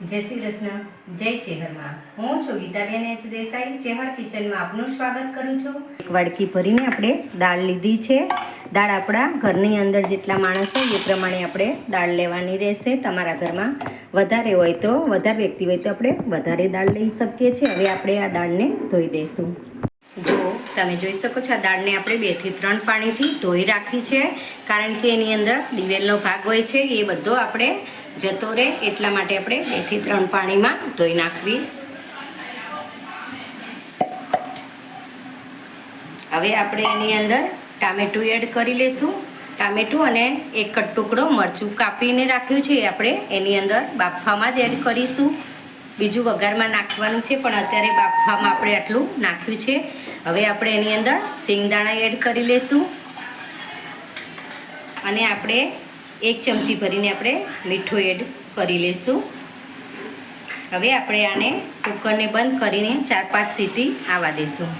જય શ્રી કૃષ્ણ. જય ચેહરમાં. હું છું ગીતાબેન એચ દેસાઈ. ચેહર કિચનમાં આપનું સ્વાગત કરું છું. એક વાડકી ભરીને આપણે દાળ લીધી છે. દાળ આપણા ઘરની અંદર જેટલા માણસ હોય એ પ્રમાણે આપણે દાળ લેવાની રહેશે. તમારા ઘરમાં વધારે હોય તો વધારે વ્યક્તિ હોય તો આપણે વધારે દાળ લઈ શકીએ છીએ. હવે આપણે આ દાળને ધોઈ દઈશું. જો તમે જોઈ શકો છો આ દાળને આપણે બેથી ત્રણ પાણીથી ધોઈ રાખી છે. કારણ કે એની અંદર દિવેલનો ભાગ હોય છે. એ બધો આપણે જતો રહે, એટલા માટે આપણે બેથી ત્રણ પાણીમાં ધોઈ નાખવી. હવે આપણે એની અંદર ટામેટું એડ કરી લઈશું ટામેટું અને એક કટ ટુકડો મરચું કાપીને રાખ્યું છે આપણે એની અંદર બાફામાં જ એડ કરીશું. બીજું વઘારમાં નાખવાનું છે, પણ અત્યારે બાફામાં આપણે આટલું નાખ્યું છે. હવે આપણે એની અંદર સિંગદાણા એડ કરી લઈશું અને આપણે એક ચમચી ભરીને આપણે મીઠું એડ કરી લઈશું. હવે આપણે આને કુકરને બંધ કરીને ચાર પાંચ સીટી આવવા દઈશું.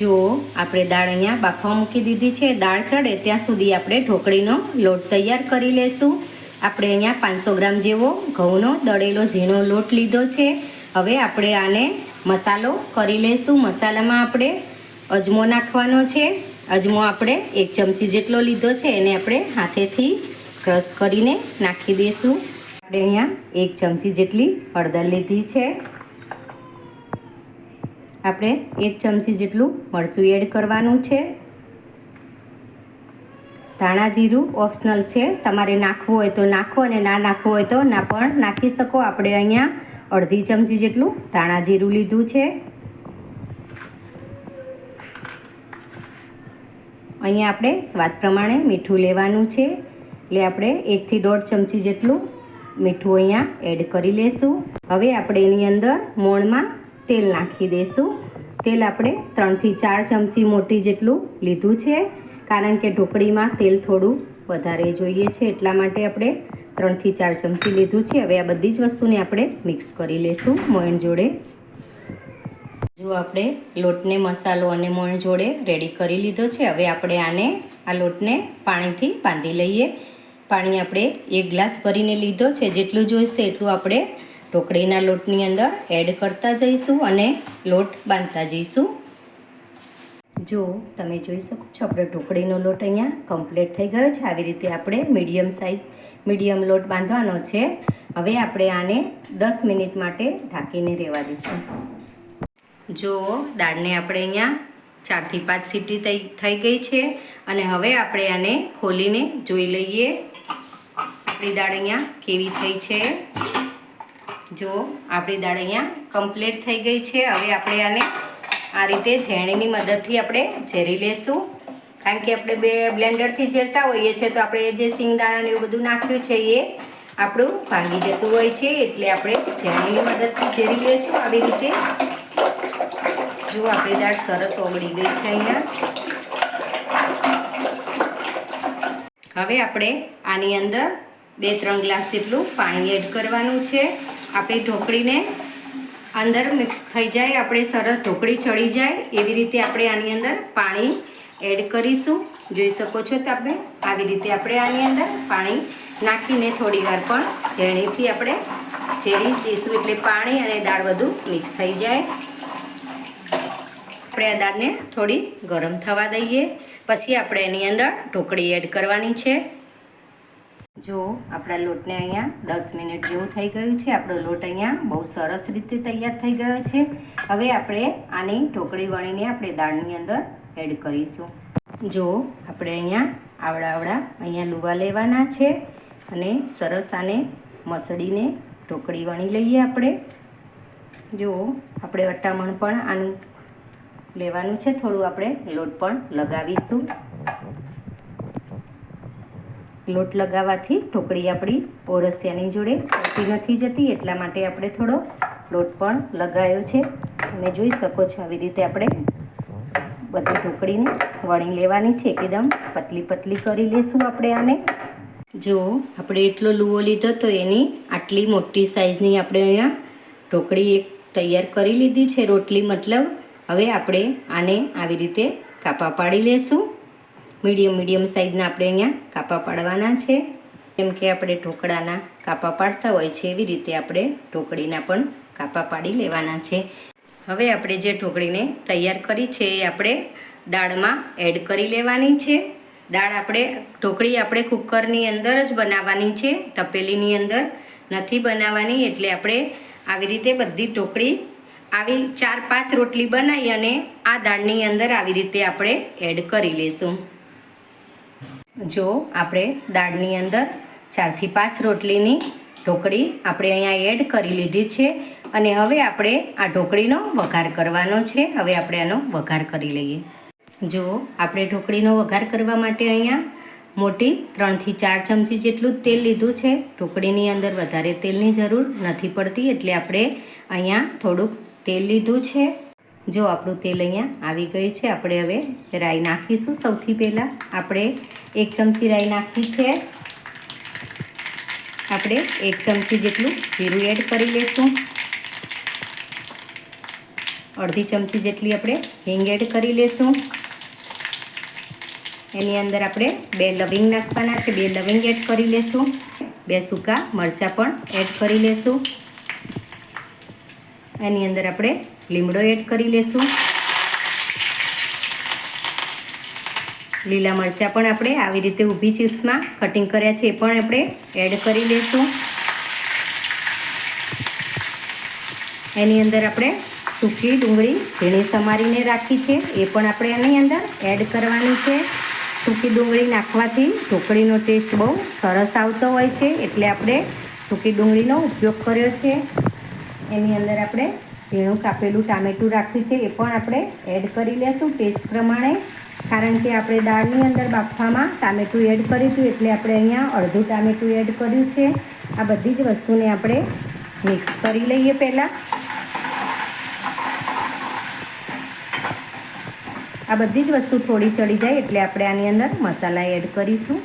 જો આપણે દાળ અહીંયા બાફવા મૂકી દીધી છે. દાળ ચડે ત્યાં સુધી આપણે ઢોકળીનો લોટ તૈયાર કરી લઈશું. આપણે અહીંયા પાંચસો ગ્રામ જેવો ઘઉંનો, દળેલો ઝીણો લોટ લીધો છે. હવે આપણે આને મસાલો કરી લઈશું. મસાલામાં આપણે અજમો નાખવાનો છે. અજમો આપણે એક ચમચી જેટલો લીધો છે. એને આપણે હાથેથી ક્રશ કરીને નાખી દઈશું. આપણે અહીંયા એક ચમચી જેટલી હળદર લીધી છે. આપણે એક ચમચી જેટલું મરચું એડ કરવાનું છે. ધાણા જીરું ઓપ્શનલ છે. તમારે નાખવું હોય તો નાખો અને ના નાખવું હોય તો ના પણ નાખી શકો. આપણે અહીંયા અડધી ચમચી જેટલું ધાણા જીરું લીધું છે. અહીંયા આપણે સ્વાદ પ્રમાણે મીઠું લેવાનું છે. એટલે આપણે એકથી દોઢ ચમચી જેટલું મીઠું અહીંયા એડ કરી લેશું. હવે આપણે એની અંદર મોણમાં તેલ નાખી દઈશું તેલ આપણે ત્રણથી ચાર ચમચી મોટી જેટલું લીધું છે. કારણ કે ઢોકળીમાં તેલ થોડું વધારે જોઈએ છે, એટલા માટે આપણે ત્રણથી ચાર ચમચી લીધું છે. હવે આ બધી જ વસ્તુને આપણે મિક્સ કરી લઈશું મોણ જોડે. જો આપણે લોટને, મસાલો અને મોણ જોડે રેડી કરી લીધો છે, હવે આપણે આને આ લોટને પાણીથી બાંધી લઈએ. પાણી આપણે એક ગ્લાસ ભરીને લીધો છે. જેટલું જોઈશે એટલું આપણે ઢોકળીના લોટની અંદર એડ કરતા જઈશું અને લોટ બાંધતા જઈશું. જો તમે જોઈ શકો છો, આપણે ઢોકળીનો લોટ અહીંયા કમ્પ્લીટ થઈ ગયો છે. આવી રીતે આપણે મીડિયમ સાઈઝ મીડિયમ લોટ બાંધવાનો છે. હવે આપણે આને દસ મિનિટ માટે ઢાંકીને રહેવા દઈશું. જો દાળને આપણે અહીંયા ચારથી પાંચ સીટી થઈ ગઈ છે. અને હવે આપણે આને ખોલીને જોઈ લઈએ. આપણી દાળ અહીંયા કેવી થઈ છે. જો, આપણી દાળ અહીંયા કમ્પ્લીટ થઈ ગઈ છે. હવે આપણે આને આ રીતે ઝેણીની મદદથી આપણે ઝેરી લેશું. કારણ કે આપણે બે બ્લેન્ડરથી ઝેરતા હોઈએ છીએ, તો આપણે જે સિંગદાણાને એવું બધું નાખ્યું છે, એ આપણું ભાંગી જતું હોય છે. એટલે આપણે ઝેણીની મદદથી ઝેરી લેશું. આવી રીતે જો આપણી દાળ સરસ ઓગળી ગઈ છે અહીંયા. હવે આપણે આની અંદર બે ત્રણ ગ્લાસ જેટલું પાણી એડ કરવાનું છે. આપણી ઢોકળીને અંદર મિક્સ થઈ જાય, આપણે સરસ ઢોકળી ચડી જાય. એવી રીતે આપણે આની અંદર પાણી એડ કરીશું. જોઈ શકો છો તમે આવી રીતે આપણે આની અંદર પાણી નાખીને થોડી વાર પણ ઝેણીથી આપણે ઝેરી દઈશું. એટલે પાણી અને દાળ બધું મિક્સ થઈ જાય. આપણે આ દાળને થોડી ગરમ થવા દઈએ. પછી આપણે એની અંદર ઢોકળી એડ કરવાની છે. જો આપણા લોટને અહીંયા દસ મિનિટ જેવું થઈ ગયું છે. આપણો લોટ અહીંયા બહુ સરસ રીતે તૈયાર થઈ ગયો છે. હવે આપણે આની ઢોકળી વણીને આપણે દાળની અંદર એડ કરીશું. જો આપણે અહીંયા આવડા આવડા અહીંયા લુવા લેવાના છે અને સરસ આને મસળીને ઢોકળી વણી લઈએ આપણે. જો આપણે અટામણ પણ આનું લેવાનું છે. થોડું આપણે લોટ પણ લગાવીશું. લોટ લગાવવાથી ઢોકળી આપણી ઓરસિયાની જોડે પડતી નથી જતી, એટલા માટે આપણે થોડો લોટ પણ લગાવ્યો છે. તમે જોઈ શકો છો આવી રીતે આપણે બધી ઢોકળીને વણી લેવાની છે. એકદમ પતલી પતલી કરી લેશું આપણે આને. જો આપણે એટલો લૂવો લીધો તો એની આટલી મોટી સાઈઝની આપણે અહીંયા ઢોકળી એક તૈયાર કરી લીધી છે. રોટલી મતલબ હવે આપણે આને આવી રીતે કાપા પાડી લેશું. મીડિયમ મીડિયમ સાઈઝના આપણે અહીંયા કાપા પાડવાના છે. જેમ કે આપણે ઢોકળાના કાપા પાડતા હોય છે, એવી રીતે આપણે ઢોકળીના પણ કાપા પાડી લેવાના છે. હવે આપણે જે ઢોકળીને તૈયાર કરી છે, એ આપણે દાળમાં એડ કરી લેવાની છે. દાળ આપણે, ઢોકળી આપણે કુકરની અંદર જ બનાવવાની છે, તપેલીની અંદર નથી બનાવવાની, એટલે આપણે આવી રીતે બધી ઢોકળી આવી ચાર પાંચ રોટલી બનાવી અને આ દાળની અંદર આવી રીતે આપણે એડ કરી લઈશું. જો આપણે દાળની અંદર ચારથી પાંચ રોટલીની ઢોકળી આપણે અહીંયા એડ કરી લીધી છે અને હવે આપણે આ ઢોકળીનો વઘાર કરવાનો છે. હવે આપણે આનો વઘાર કરી લઈએ. જો આપણે ઢોકળીનો વઘાર કરવા માટે અહીંયા મોટી ત્રણથી ચાર ચમચી જેટલું તેલ લીધું છે. ઢોકળીની અંદર વધારે તેલની જરૂર નથી પડતી એટલે આપણે અહીંયા થોડુંક તેલ લીધું છે. જો આપણું તેલ અહીંયા આવી ગયું છે, આપણે હવે રાઈ નાખીશું સૌથી પહેલાં. આપણે એક ચમચી રાઈ નાખી છે. આપણે એક ચમચી જેટલું જીરું એડ કરી લઈશું અડધી ચમચી જેટલી આપણે હિંગ એડ કરી લઈશું એની અંદર આપણે બે લવિંગ નાખવાના છે, બે લવિંગ એડ કરી લઈશું બે સૂકા મરચાં પણ એડ કરી લઈશું એની અંદર આપણે લીમડો એડ કરી લઈશું લીલા મરચાં પણ આપણે આવી રીતે ઊભી ચિપ્સમાં કટિંગ કર્યા છે એ પણ આપણે એડ કરી લઈશું એની અંદર આપણે સૂકી ડુંગળી ઝીણી સમારીને રાખી છે. એ પણ આપણે એની અંદર એડ કરવાની છે. સૂકી ડુંગળી નાખવાથી ઢોકળીનો ટેસ્ટ બહુ સરસ આવતો હોય છે. એટલે આપણે સૂકી ડુંગળીનો ઉપયોગ કર્યો છે. એની અંદર આપણે ઝીણું કાપેલું ટામેટું રાખ્યું છે, એ પણ આપણે એડ કરી લેશું. ટેસ્ટ પ્રમાણે, કારણ કે આપણે દાળની અંદર બાફવામાં ટામેટું એડ હતું, એટલે આપણે અહીંયા અડધું ટામેટું એડ કર્યું છે. આ બધી જ વસ્તુને આપણે મિક્સ કરી લઈએ પહેલાં. આ બધી જ વસ્તુ થોડી ચડી જાય, એટલે આપણે આની અંદર મસાલા એડ કરીશું.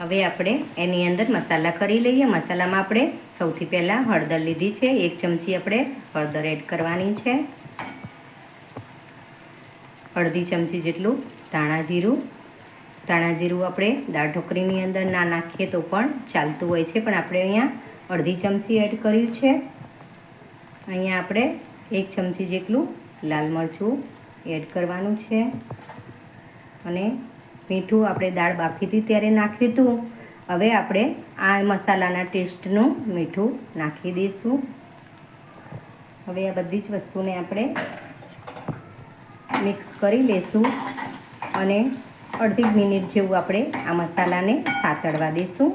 હવે આપણે એની અંદર મસાલા કરી લઈએ. મસાલામાં આપણે સૌથી પહેલાં હળદર લીધી છે. એક ચમચી આપણે હળદર એડ કરવાની છે. અડધી ચમચી જેટલું ધાણા જીરું. ધાણા જીરું આપણે દાળ ઢોકરીની અંદર ના નાખીએ તો પણ ચાલતું હોય છે, પણ આપણે અહીંયા અડધી ચમચી એડ કર્યું છે. અહીંયા આપણે એક ચમચી જેટલું લાલ મરચું એડ કરવાનું છે. અને મીઠું આપણે દાળ બાફી હતી ત્યારે નાખ્યું હતું હવે આપણે આ મસાલાના ટેસ્ટનું મીઠું નાખી દઈશું. હવે આ બધી જ વસ્તુને આપણે મિક્સ કરી લઈશું અને અડધી મિનિટ જેવું આપણે આ મસાલાને સાતળવા દઈશું.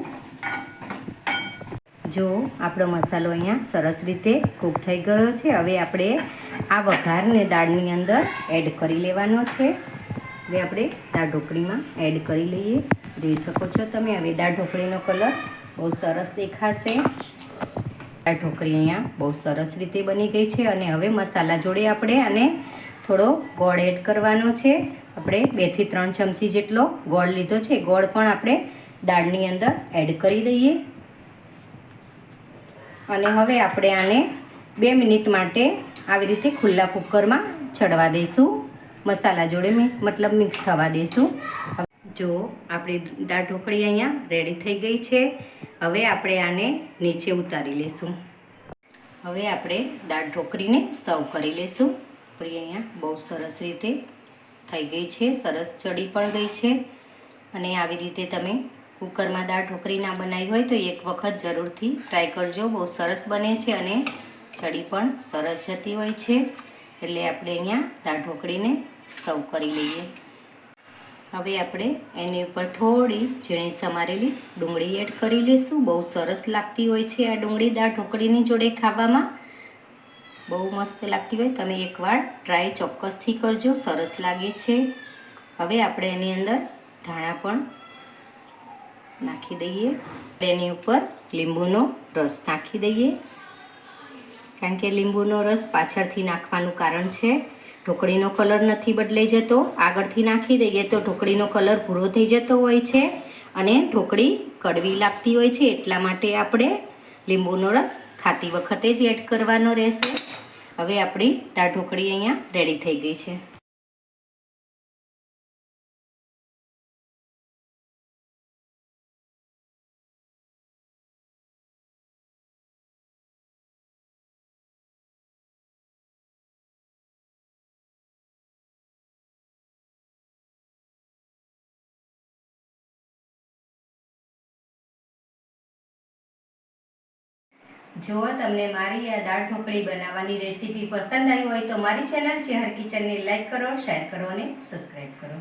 જો આપણો મસાલો અહીંયા સરસ રીતે કૂક થઈ ગયો છે, હવે આપણે આ વઘારને દાળની અંદર એડ કરી લેવાનો છે. હવે આપણે દાળ ઢોકળીમાં એડ કરી લઈએ. જોઈ શકો છો તમે હવે દાળ ઢોકળીનો કલર બહુ સરસ દેખાશે. દાળ ઢોકળી અહીંયા બહુ સરસ રીતે બની ગઈ છે અને હવે મસાલા જોડે આપણે આને થોડો ગોળ એડ કરવાનો છે. આપણે બેથી ત્રણ ચમચી જેટલો ગોળ લીધો છે. ગોળ પણ આપણે દાળની અંદર એડ કરી દઈએ. અને હવે આપણે આને બે મિનિટ માટે આવી રીતે ખુલ્લા કુકરમાં ચડવા દઈશું. મસાલા જોડે મેં મતલબ મિક્સ થવા દઈશું જો આપણી દાળ ઢોકળી અહીંયા રેડી થઈ ગઈ છે. હવે આપણે આને નીચે ઉતારી લઈશું હવે આપણે દાળ ઢોકળીને સર્વ કરી લઈશું ઢોકળી અહીંયા બહુ સરસ રીતે થઈ ગઈ છે. સરસ ચડી પણ ગઈ છે. અને આવી રીતે તમે કુકરમાં દાળ ઢોકળી ના બનાવી હોય તો એક વખત જરૂરથી ટ્રાય કરજો. બહુ સરસ બને છે અને ચડી પણ સરસ જતી હોય છે. એટલે આપણે અહીંયા દાળ ઢોકળીને સર્વ કરી લઈએ. હવે આપણે એની ઉપર થોડી ઝીણી સમારેલી ડુંગળી એડ કરી લઈશું. બહુ સરસ લાગતી હોય છે આ ડુંગળી દાળ ઢોકળીની જોડે ખાવામાં. બહુ મસ્ત લાગતી હોય. તમે એકવાર ટ્રાય ચોક્કસથી કરજો. સરસ લાગે છે. હવે આપણે એની અંદર ધાણા પણ નાખી દઈએ. તેની ઉપર લીંબુનો રસ નાખી દઈએ. કારણ કે લીંબુનો રસ પાછળથી નાખવાનું કારણ છે. ઢોકળીનો કલર નથી બદલાઈ જતો. આગળથી નાખી દઈએ તો ઢોકળીનો કલર ભૂરો થઈ જતો હોય છે અને ઢોકળી કડવી લાગતી હોય છે એટલા માટે આપણે લીંબુનો રસ ખાતી વખતે જ એડ કરવાનો રહેશે. હવે આપણી દાળ ઢોકળી અહીંયા રેડી થઈ ગઈ છે. જો તમને મારી આ દાળ ઢોકળી બનાવવાની રેસીપી પસંદ આવી હોય તો મારી ચેનલ ચેહર કિચનને લાઈક કરો, શેર કરો અને સબસ્ક્રાઈબ કરો.